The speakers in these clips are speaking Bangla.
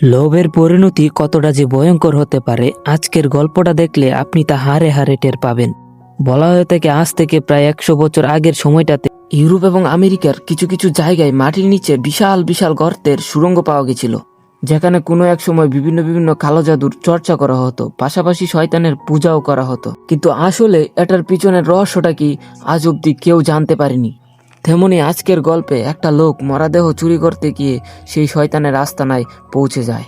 লোভের পরিণতি কতটা যে ভয়ঙ্কর হতে পারে, আজকের গল্পটা দেখলে আপনি তা হারে হারে টের পাবেন। বলা হয়ে থাকে, আজ থেকে প্রায় একশো বছর আগের সময়টাতে ইউরোপ এবং আমেরিকার কিছু কিছু জায়গায় মাটির নিচে বিশাল বিশাল গর্তের সুড়ঙ্গ পাওয়া গেছিল, যেখানে কোনো এক সময় বিভিন্ন বিভিন্ন কালো জাদুর চর্চা করা হতো, পাশাপাশি শয়তানের পূজাও করা হতো। কিন্তু আসলে এটার পিছনের রহস্যটা কি আজ অব্দি কেউ জানতে পারেনি। তেমনি আজকের গল্পে একটা লোক মরাদেহ চুরি করতে গিয়ে সেই শয়তানের আস্তানায় পৌঁছে যায়।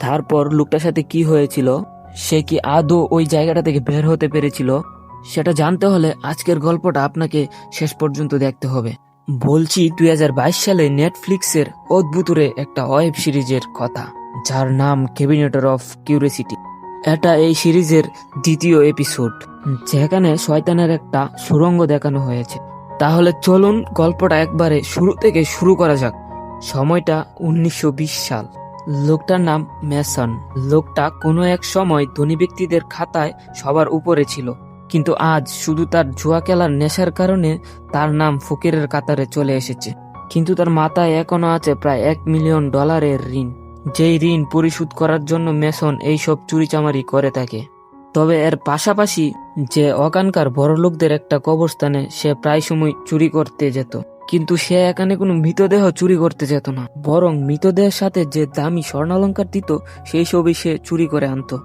তারপর লোকটার সাথে কি হয়েছিল? সে কি আদৌ ওই জায়গাটা থেকে বের হতে পেরেছিল? সেটা জানতে হলে আজকের গল্পটা আপনাকে শেষ পর্যন্ত দেখতে হবে। বলছি, দুই হাজার বাইশ সালে নেটফ্লিক্সের অদ্ভুতরে একটা ওয়েব সিরিজের কথা, যার নাম ক্যাবিনেটর অফ কিউরিয়াসিটি। এটা এই সিরিজের দ্বিতীয় এপিসোড, যেখানে শয়তানের একটা সুরঙ্গ দেখানো হয়েছে। তাহলে চলুন গল্পটা একবারে শুরু থেকে শুরু করা যাক। সময়টা উনিশশো বিশ সাল। লোকটার নাম ম্যাসন। লোকটা কোনো এক সময় ধনী ব্যক্তিদের খাতায় সবার উপরে ছিল। কিন্তু আজ শুধু তার জুয়া খেলার নেশার কারণে তার নাম ফকিরের কাতারে চলে এসেছে। কিন্তু তার মাথায় এখনও আছে প্রায় এক মিলিয়ন ডলারের ঋণ। যেই ঋণ পরিশোধ করার জন্য মেসন এইসব চুরিচামারি করে থাকে। তবে এর পাশাপাশি যে অকানকার বড়লোকদের একটা কবরস্থানে সে প্রায় সময় চুরি করতে যেত। কিন্তু সে এখানে কোনো মৃতদেহ চুরি করতে যেত না। বরং মৃতদেহের সাথে যে দামি স্বর্ণালঙ্কার দিত, সেই সবই সে চুরি করে আনতো।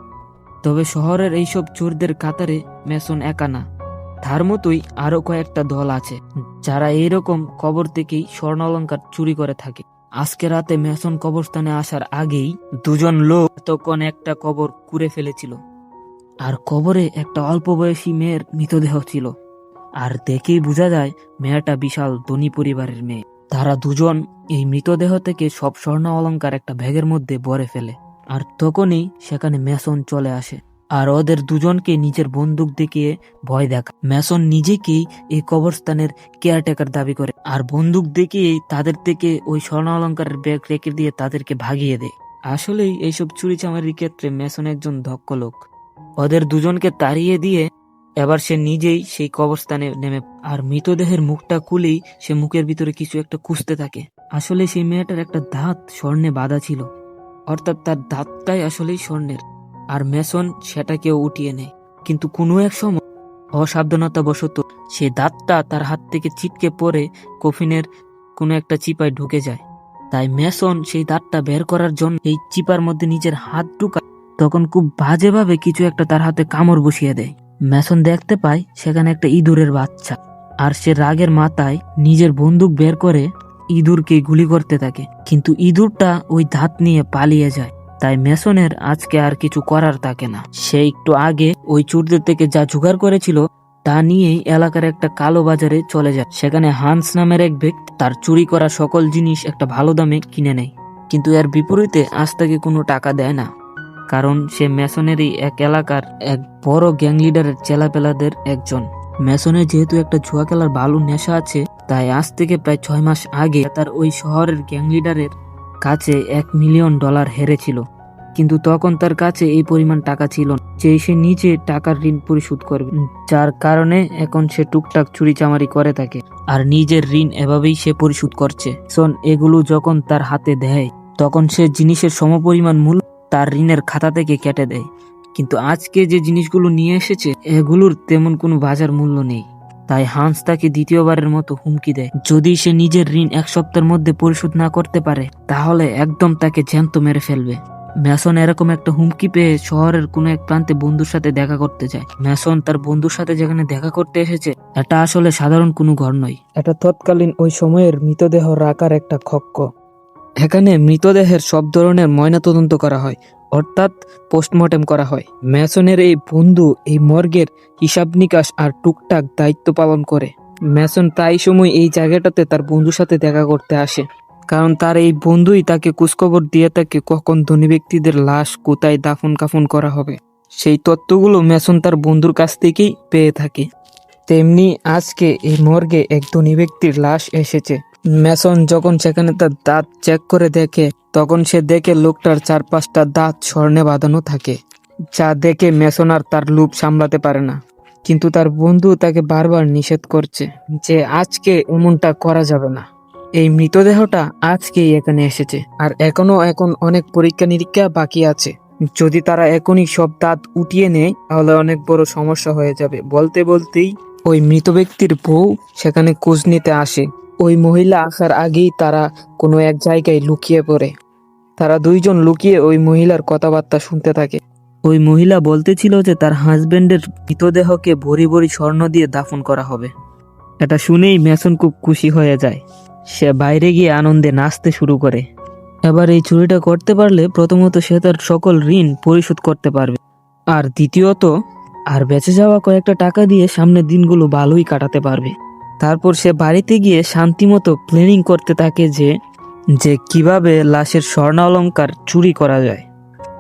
তবে শহরের এইসব চোরদের কাতারে মেসন একা না। তার মতোই আরও কয়েকটা দল আছে, যারা এইরকম কবর থেকেই স্বর্ণালঙ্কার চুরি করে থাকে। আজকে রাতে মেসন কবরস্থানে আসার আগেই দুজন লোক তখন একটা কবর কুড়ে ফেলেছিল। আর কবরে একটা অল্প বয়সী মেয়ের মৃতদেহ ছিল। আর দেখেই বোঝা যায়, মেয়েটা বিশাল ধনী পরিবারের মেয়ে। তারা দুজন এই মৃতদেহ থেকে সব স্বর্ণ অলংকার একটা ব্যাগের মধ্যে ভরে ফেলে। আর তখনই সেখানে মেসন চলে আসে। আর ওদের দুজনকে নিজের বন্দুক দেখিয়ে ভয় দেখা মেসন নিজেকেই এই কবরস্থানের কেয়ারটেকার দাবি করে। আর বন্দুক দেখিয়েই তাদের থেকে ওই স্বর্ণ অলঙ্কারের ব্যাগ রেখে দিয়ে তাদেরকে ভাগিয়ে দেয়। আসলেই এইসব চুরি চামারির ক্ষেত্রে মেসন একজন দক্ষ লোক। ওদের দুজনকে তাড়িয়ে দিয়ে এবার সে নিজেই সেই কবরস্থানে নেমে, আর মৃতদেহের মুখটা খুলেই সে মুখের ভিতরে কিছু একটা খুঁজতে থাকে। আসলে সেই মেয়েটার একটা দাঁত স্বর্ণে বাঁধা ছিল। অর্থাৎ তার দাঁতটাই আসলেই স্বর্ণের, আর মেসন সেটাকেও উঠিয়ে নেয়। কিন্তু কোনো এক সময় অসাবধানতা বশত সে দাঁতটা তার হাত থেকে ছিটকে পড়ে কফিনের কোনো একটা চিপায় ঢুকে যায়। তাই মেসন সেই দাঁতটা বের করার জন্য এই চিপার মধ্যে নিজের হাত ঢুকা তখন খুব বাজেভাবে কিছু একটা তার হাতে কামড় বসিয়ে দেয়। মেসন দেখতে পায় সেখানে একটা ইঁদুরের বাচ্চা, আর সে রাগের মাথায় নিজের বন্দুক বের করে ইঁদুরকে গুলি করতে থাকে। কিন্তু ইঁদুরটা ওই ধাত নিয়ে পালিয়ে যায়, তাই মেসনের আজকে আর কিছু করার থাকে না। সে একটু আগে ওই চুরদের থেকে যা জোগাড় করেছিল, তা নিয়েই এলাকার একটা কালো বাজারে চলে যায়। সেখানে হান্স নামের এক ব্যক্তি তার চুরি করা সকল জিনিস একটা ভালো দামে কিনে নেয়, কিন্তু এর বিপরীতে আজ তাকে কোনো টাকা দেয় না। কারণ সে মেসনেরই এক এলাকার এক বড় গ্যাং লিডারের চেলাপেলাদের একজন। মেসনের যেহেতু একটা জুয়া খেলার ভালো নেশা আছে, তাই আজ থেকে প্রায় ছয় মাস আগে তার ওই শহরের গ্যাং লিডারের কাছে এক মিলিয়ন ডলার হেরেছিল। কিন্তু তখন তার কাছে এই পরিমাণ টাকা ছিল যে সে নিজে টাকার ঋণ পরিশোধ করবে, যার কারণে এখন সে টুকটাক চুরি চামারি করে থাকে। আর নিজের ঋণ এভাবেই সে পরিশোধ করছে। শোন, এগুলো যখন তার হাতে দেয়, তখন সে জিনিসের সমপরিমাণ মূল্য তার ঋণের খাতা থেকে কেটে দেয়। কিন্তু আজকে যে জিনিসগুলো নিয়ে এসেছে, এগুলোর তেমন কোনো বাজার মূল্য নেই। তাই হান্স তাকে দ্বিতীয়বারের মতো হুমকি দেয়। যদি সে নিজের ঋণ এক সপ্তাহের মধ্যে পরিশোধ না করতে পারে, তাহলে একদম তাকে জ্যান্ত মেরে ফেলবে। ম্যাসন এরকম একটা হুমকি পেয়ে শহরের কোনো এক প্রান্তে বন্ধুর সাথে দেখা করতে যায়। ম্যাসন তার বন্ধুর সাথে যেখানে দেখা করতে এসেছে, এটা আসলে সাধারণ কোনো ঘর নয়। এটা তৎকালীন ওই সময়ের মৃতদেহ রাখার একটা কক্ষ এখানে মৃতদেহের সব ধরনের ময়নাতদন্ত করা হয়, অর্থাৎ পোস্টমর্টেম করা হয়। ম্যাসনের এই বন্ধু এই মর্গের হিসাব নিকাশ আর টুকটাক দায়িত্ব পালন করে। ম্যাসন প্রায় সময় এই জায়গাটাতে তার বন্ধুর সাথে দেখা করতে আসে, কারণ তার এই বন্ধুই তাকে কুচখবর দিয়ে থাকে কখন ধনী ব্যক্তিদের লাশ কোথায় দাফন কাফন করা হবে। সেই তত্ত্বগুলো ম্যাসন তার বন্ধুর কাছ থেকেই পেয়ে থাকে। তেমনি আজকে এই মর্গে এক ধনী ব্যক্তির লাশ এসেছে। ম্যাসন যখন সেখানে তার দাঁত চেক করে দেখে, তখন সে দেখে লোকটার চার পাঁচটা দাঁত স্বর্ণে বাঁধানো থাকে, যা দেখে ম্যাসন আর তার লুপ সামলাতে পারে না। কিন্তু তার বন্ধু তাকে বারবার নিষেধ করছে যে আজকে এমনটা করা যাবে না। এই মৃতদেহটা আজকেই এখানে এসেছে, আর এখনও এখন অনেক পরীক্ষা নিরীক্ষা বাকি আছে। যদি তারা এখনই সব দাঁত উঠিয়ে নেয়, তাহলে অনেক বড় সমস্যা হয়ে যাবে। বলতে বলতেই ওই মৃত ব্যক্তির বউ সেখানে খোঁজ নিতে আসে। ওই মহিলা আসার আগেই তারা কোনো এক জায়গায় লুকিয়ে পড়ে। তারা দুইজন লুকিয়ে ওই মহিলার কথাবার্তা শুনতে থাকে। ওই মহিলা বলতেছিল যে তার হাজবেন্ডের মৃতদেহকে ভরি ভরি স্বর্ণ দিয়ে দাফন করা হবে। এটা শুনেই মেসন খুব খুশি হয়ে যায়। সে বাইরে গিয়ে আনন্দে নাচতে শুরু করে। এবার এই চুরিটা করতে পারলে প্রথমত সে তার সকল ঋণ পরিশোধ করতে পারবে। আর দ্বিতীয়ত, আর বেঁচে যাওয়া কয়েকটা টাকা দিয়ে সামনের দিনগুলো ভালোই কাটাতে পারবে। তারপর সে বাড়িতে গিয়ে শান্তিমতো প্ল্যানিং করতে থাকে যে যে কীভাবে লাশের স্বর্ণ অলঙ্কার চুরি করা যায়।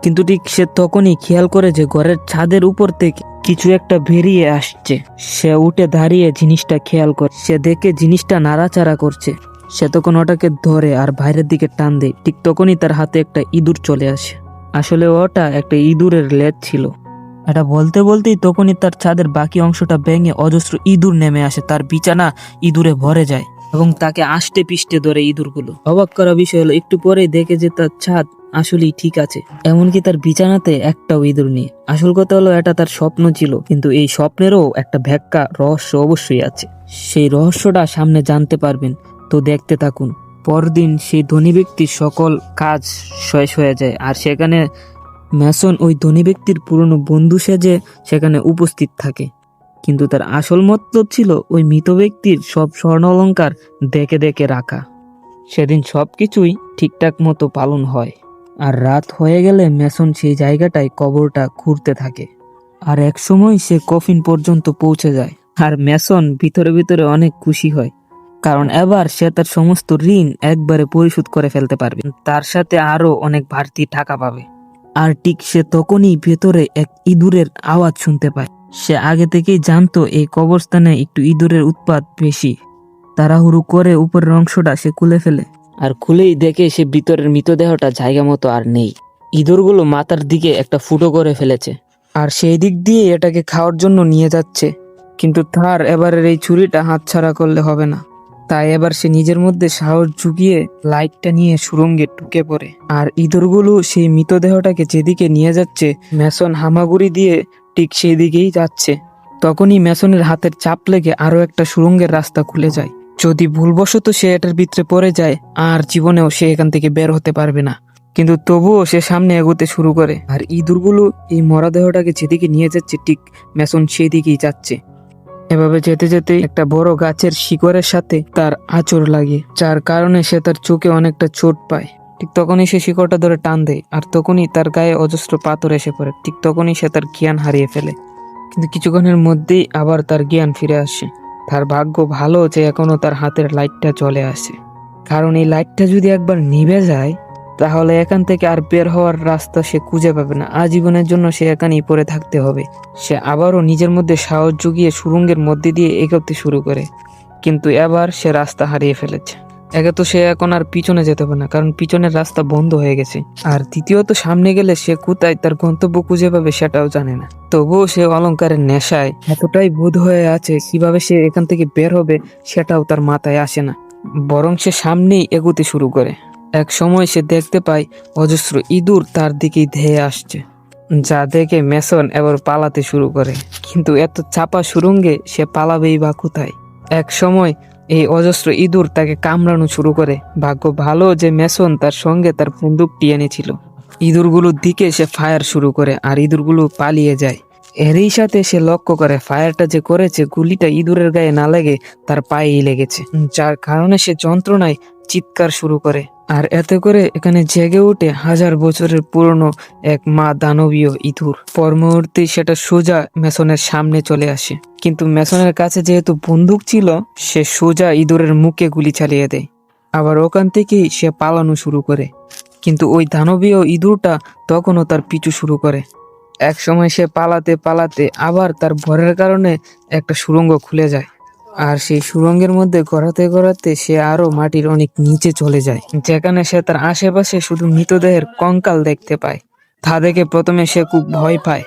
কিন্তু ঠিক সে তখনই খেয়াল করে যে ঘরের ছাদের উপর থেকে কিছু একটা বেরিয়ে আসছে। সে উঠে দাঁড়িয়ে জিনিসটা খেয়াল করে। সে দেখে জিনিসটা নাড়াচাড়া করছে। সে তখন ওটাকে ধরে আর বাইরের দিকে টান দেয়। ঠিক তখনই তার হাতে একটা ইঁদুর চলে আসে। আসলে ওটা একটা ইঁদুরের লেজ ছিল। এটা বলতে বলতেই তখনই তার ছাদের বাকি অংশটা ভেঙে অজস্র ইঁদুর নেমে আসে, তার বিছানা ইঁদুরে ভরে যায় এবং তাকে আষ্টে পিষ্টে ধরে ইঁদুরগুলো। অবাক করা বিষয় হলো, একটু পরেই দেখে যে তার ছাদ আসলেই ঠিক আছে, এমনকি তার বিছানাতে একটাও ইঁদুর নেই। আসল কথা হলো, এটা তার স্বপ্ন ছিল, কিন্তু এই স্বপ্নেরও একটা ব্যাখ্যা রহস্য অবশ্যই আছে। সেই রহস্যটা সামনে জানতে পারবেন, তো দেখতে থাকুন। পরদিন সেই ধনী ব্যক্তির সকল কাজ শেষ হয়ে যায়, আর সেখানে ম্যাসন ওই ধনী ব্যক্তির পুরনো বন্ধু সেজে সেখানে উপস্থিত থাকে। কিন্তু তার আসল মতলব ছিল ওই মৃত ব্যক্তির সব স্বর্ণ অলঙ্কার দেখে দেখে রাখা। সেদিন সব কিছুই ঠিকঠাক মতো পালন হয়। আর রাত হয়ে গেলে মেসন সেই জায়গাটায় কবরটা ঘুরতে থাকে। আর এক সময় সে কফিন পর্যন্ত পৌঁছে যায়। আর মেসন ভিতরে ভিতরে অনেক খুশি হয়। কারণ এবার সে তার সমস্ত ঋণ একবারে পরিশোধ করে ফেলতে পারবে। তার সাথে আরও অনেক বাড়তি টাকা পাবে। আর ঠিক সে তখনই ভেতরে এক ইঁদুরের আওয়াজ শুনতে পায়। সে আগে থেকেই জানতো এই কবরস্থানে একটু ইঁদুরের উৎপাত বেশি। তাড়াহুড়ো করে উপরের অংশটা সে খুলে ফেলে। আর খুলেই দেখে সে ভিতরের মৃতদেহটা জায়গা মতো আর নেই। ইঁদুরগুলো মাথার দিকে একটা ফুটো করে ফেলেছে। আর সেই দিক দিয়ে এটাকে খাওয়ার জন্য নিয়ে যাচ্ছে। কিন্তু তার এবারের এই ছুরিটা হাতছাড়া করলে হবে না। তাই এবার সে নিজের মধ্যে সাহস জুগিয়ে লাইটটা নিয়ে সুরঙ্গে ঢুকে পড়ে। আর ইঁদুরগুলো সেই মৃতদেহটাকে যেদিকে নিয়ে যাচ্ছে মেসন হামাগুড়ি দিয়ে ঠিক সেই দিকেই যাচ্ছে। তখনই মেসনের হাতের চাপ লেগে আরও একটা সুরঙ্গের রাস্তা খুলে যায়। যদি ভুলবশত সে এটার ভিতরে পড়ে যায়, আর জীবনেও সে এখান থেকে বের হতে পারবে না। কিন্তু তবুও সে সামনে এগোতে শুরু করে। আর ইঁদুরগুলো এই মরাদেহটাকে যেদিকে নিয়ে যাচ্ছে, ঠিক মেসন সেই দিকেই যাচ্ছে। এভাবে যেতে যেতে একটা বড় গাছের শিকড়ের সাথে তার আঁচড় লাগে, যার কারণে সে তার চোখে অনেকটা চোট পায়। ঠিক তখনই সে শিকড়টা ধরে টান দেয়, আর তখনই তার গায়ে অজস্র পাথর এসে পড়ে। ঠিক তখনই সে তার জ্ঞান হারিয়ে ফেলে। কিন্তু কিছুক্ষণের মধ্যেই আবার তার জ্ঞান ফিরে আসে। তার ভাগ্য ভালো যে এখনও তার হাতের লাইটটা চলে আসে কারণ এই লাইটটা যদি একবার নিভে যায় তাহলে এখান থেকে আর বের হওয়ার রাস্তা সে খুঁজে পাবে না। আজীবনের জন্য সে এখানেই পড়ে থাকতে হবে। সে আবারও নিজের মধ্যে সাহস জুগিয়ে সুরঙ্গের মধ্যে দিয়ে এগোতে শুরু করে। কিন্তু এবার সে রাস্তা হারিয়ে ফেলেছে। একে তো সে এখন আর পিছনে যেতে পারে না, কারণ পিছনের রাস্তা বন্ধ হয়ে গেছে। আর দ্বিতীয়ত সামনে গেলে সে কোথায় তার গন্তব্য খুঁজে পাবে সেটাও জানে না। তবুও সে অলঙ্কারের নেশায় এতটাই বোধ হয়ে আছে, কীভাবে সে এখান থেকে বের হবে সেটাও তার মাথায় আসে না। বরং সে সামনেই এগোতে শুরু করে। এক সময় সে দেখতে পায় অজস্র ইঁদুর তার দিকেই ধেয়ে আসছে, যা দেখে মেসন এবার পালাতে শুরু করে। কিন্তু এত চাপা সুরঙ্গে সে পালাবেই বা কোথায়? এক সময় এই অজস্র ইঁদুর তাকে কামড়ানো শুরু করে। ভাগ্য ভালো যে মেসন তার সঙ্গে তার বন্দুকটি এনেছিল ইঁদুরগুলোর দিকে সে ফায়ার শুরু করে আর ইঁদুরগুলো পালিয়ে যায়। এরই সাথে সে লক্ষ্য করে ফায়ারটা যে করেছে, গুলিটা ইঁদুরের গায়ে না লেগে তার পায়েই লেগেছে, যার কারণে সে যন্ত্রণায় চিৎকার শুরু করে। আর এতে করে এখানে জেগে ওঠে হাজার বছরের পুরনো এক মা দানবীয় ইঁদুর। পর মুহূর্তেই সেটা সোজা মেসনের সামনে চলে আসে। কিন্তু মেসনের কাছে যেহেতু বন্দুক ছিল, সে সোজা ইঁদুরের মুখে গুলি চালিয়ে দেয়। আবার ওখান থেকেই সে পালানো শুরু করে। কিন্তু ওই দানবীয় ইঁদুরটা তখনও তার পিছু শুরু করে। এক সময় সে পালাতে পালাতে আবার তার ভরের কারণে একটা সুড়ঙ্গ খুলে যায়। আর সেই সুড়ঙ্গের মধ্যে গড়াতে গড়াতে সে আরও মাটির অনেক নিচে চলে যায়। যেখানে সে তার আশেপাশে শুধু মৃতদেহের কঙ্কাল দেখতে পায়। তা দেখে প্রথমে সে খুব ভয় পায়।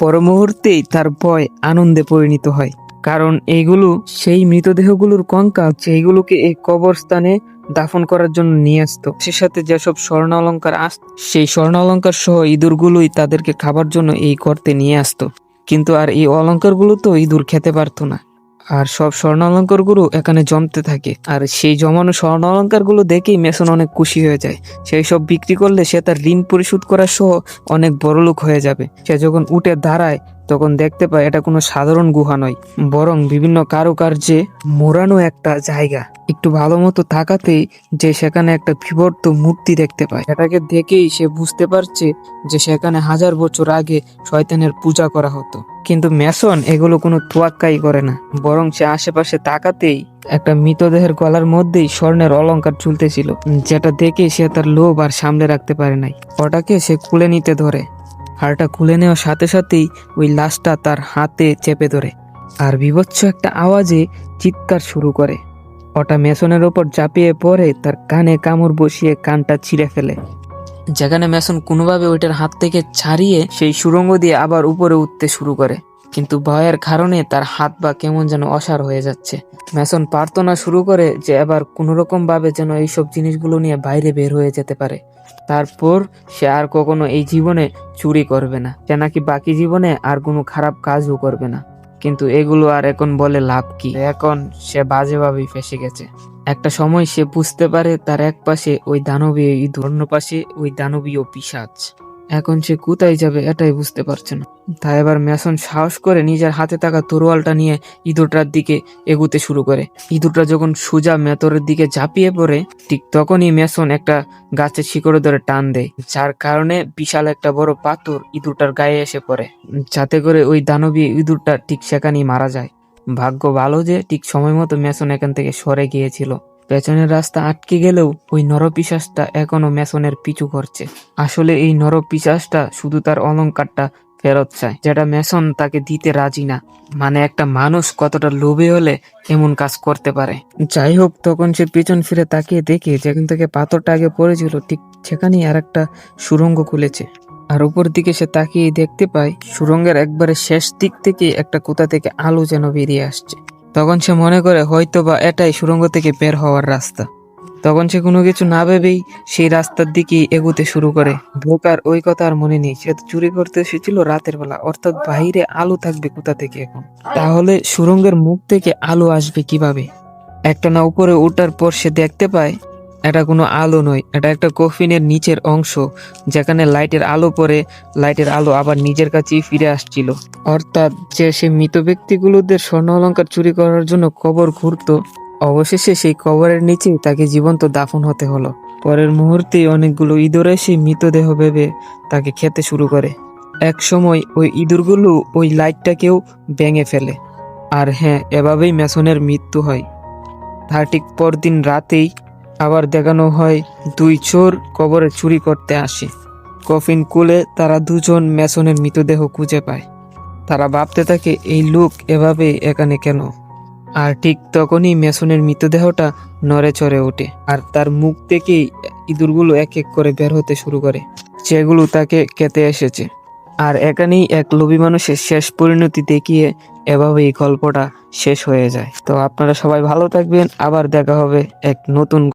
পর মুহূর্তেই তার ভয় আনন্দে পরিণত হয়। কারণ এইগুলো সেই মৃতদেহগুলোর কঙ্কাল যেইগুলোকে এই কবরস্থানে দাফন করার জন্য নিয়ে আসতো। সে সাথে যেসব স্বর্ণ অলঙ্কার আসত সেই স্বর্ণ অলঙ্কার সহ ইঁদুরগুলোই তাদেরকে খাবার জন্য এই গর্তে নিয়ে আসতো। কিন্তু আর এই অলঙ্কারগুলো তো ইঁদুর খেতে পারতো না। আর সব স্বর্ণ অলঙ্কারগুলো এখানে জমতে থাকে। আর সেই জমানো স্বর্ণ অলঙ্কারগুলো দেখেই মেসন অনেক খুশি হয়ে যায়। সেই সব বিক্রি করলে সে তার ঋণ পরিশোধ করার সহ অনেক বড়লোক হয়ে যাবে। সে যখন উঠে দাঁড়ায় তখন দেখতে পায় এটা কোনো সাধারণ গুহা নয়, বরং বিভিন্ন কারুকার্যে মোড়ানো একটা জায়গা। একটু ভালো মতো থাকাতেই যে সেখানে একটা বিবর্ত মূর্তি দেখতে পায়। এটাকে দেখেই সে বুঝতে পারছে যে সেখানে হাজার বছর আগে শয়তানের পূজা করা হতো। কিন্তু মেসন এগুলো কোনো তোয়াক্কাই করে না, বরং সে আশেপাশে তাকাতেই একটা মৃতদেহের গলার মধ্যেই স্বর্ণের অলংকার ঝুলতেছিল, যেটা দেখে সে তার লোভ আর সামলে রাখতে পারে নাই। ওটাকে সে খুলে নিতে ধরে। হাড়টা খুলে নেওয়ার সাথে সাথেই ওই লাশটা তার হাতে চেপে ধরে। আর বিভৎস একটা আওয়াজে চিৎকার শুরু করে। ওটা মেসনের ওপর চাপিয়ে পড়ে তার কানে কামড় বসিয়ে কানটা ছিঁড়ে ফেলে। যেখানে মেসন কোনোভাবে ওইটার হাত থেকে ছাড়িয়ে সেই সুরঙ্গ দিয়ে আবার উপরে উঠতে শুরু করে। কিন্তু ভয়ের কারণে তার হাত বা কেমন যেন অসার হয়ে যাচ্ছে। মেসন প্রার্থনা শুরু করে যে এবার কোনোরকম ভাবে যেন এইসব জিনিসগুলো নিয়ে বাইরে বের হয়ে যেতে পারে। তারপর সে আর কখনো এই জীবনে চুরি করবে না। সে নাকি বাকি জীবনে আর কোনো খারাপ কাজও করবে না। কিন্তু এগুলো আর এখন বলে লাভ কি? এখন সে বাজেভাবেই ফেসে গেছে। একটা সময় সে বুঝতে পারে তার এক পাশে ওই দানবীয় ইঁদুর, অন্য পাশে ওই দানবীয় পিসাচ এখন সে কোথায় যাবে এটাই বুঝতে পারছে না। তাই এবার মেসন সাহস করে নিজের হাতে থাকা তরোয়ালটা নিয়ে ইঁদুরটার দিকে এগুতে শুরু করে। ইঁদুরটা যখন সোজা মেতরের দিকে ঝাঁপিয়ে পড়ে, ঠিক তখনই মেসন একটা গাছের শিকড়ে ধরে টান দেয়, যার কারণে বিশাল একটা বড় পাথর ইঁদুরটার গায়ে এসে পড়ে। যাতে করে ওই দানবী ইঁদুরটা ঠিক সেখানেই মারা যায়। ভাগ্য ভালো যে ঠিক সময় মতো মেসন এখান থেকে সরে গিয়েছিল। পেছনের রাস্তা আটকে গেলেও ওই নরপিশাসটা এখনও মেসনের পিছু করছে আসলে এই নরপিশাসটা শুধু তার অলংকারটা ফেরত চায়, যেটা মেসন তাকে দিতে রাজি না। মানে একটা মানুষ কতটা লোভে হলে এমন কাজ করতে পারে। যাই হোক, তখন সে পিছন ফিরে তাকিয়ে দেখে যেখান থেকে পাথরটা আগে পড়েছিল, ঠিক সেখানেই আর একটা সুরঙ্গ খুলেছে। আর উপর দিকে সে তাকিয়ে দেখতে পায়, সুরঙ্গের একবারে শেষ দিক থেকে একটা কোথা থেকে আলো যেন বেরিয়ে আসছে। তখন সে মনে করে হয়তো বা এটাই সুরঙ্গ থেকে বের হওয়ার রাস্তা। তখন সে কোনো কিছু না ভেবেই সেই রাস্তার দিকেই এগুতে শুরু করে। বোকার ওই কথা আর মনে নেই, সে তো চুরি করতে এসেছিল রাতের বেলা, অর্থাৎ বাহিরে আলো থাকবে কোথা থেকে এখন? তাহলে সুরঙ্গের মুখ থেকে আলো আসবে কীভাবে? একটা না উপরে ওঠার পর সে দেখতে পায় এটা কোনো আলো নয়, এটা একটা কফিনের নিচের অংশ, যেখানে লাইটের আলো পরে লাইটের আলো আবার নিজের কাছেই ফিরে আসছিল। অর্থাৎ যে সে মৃত ব্যক্তিগুলোদের স্বর্ণ অলঙ্কার চুরি করার জন্য কবর ঘুরতো, অবশেষে সেই কবরের নিচে তাকে জীবন্ত দাফন হতে হলো। পরের মুহূর্তে অনেকগুলো ইঁদুর এসে মৃতদেহ ভেবে তাকে খেতে শুরু করে। এক সময় ওই ইঁদুরগুলো ওই লাইটটাকেও ভেঙে ফেলে। আর হ্যাঁ এভাবেই মেসনের মৃত্যু হয়। তার ঠিক পরদিন রাতেই আবার দেখানো হয় দুই চোর কবরে চুরি করতে আসে। কফিন কুলে তারা দুজন মেসনের মৃতদেহ খুঁজে পায়। তারা ভাবতে থাকে, এই লোক এভাবে এখানে কেন? আর ঠিক তখনই মেসনের মৃতদেহটা নড়ে চড়ে ওঠে আর তার মুখ থেকেই ইঁদুরগুলো এক এক করে বের হতে শুরু করে, যেগুলো তাকে খেতে এসেছে। আর এখানেই এক লোভী মানুষের শেষ পরিণতি দেখিয়ে এভাবেই গল্পটা শেষ হয়ে যায়। তো আপনারা সবাই ভালো থাকবেন, আবার দেখা হবে এক নতুন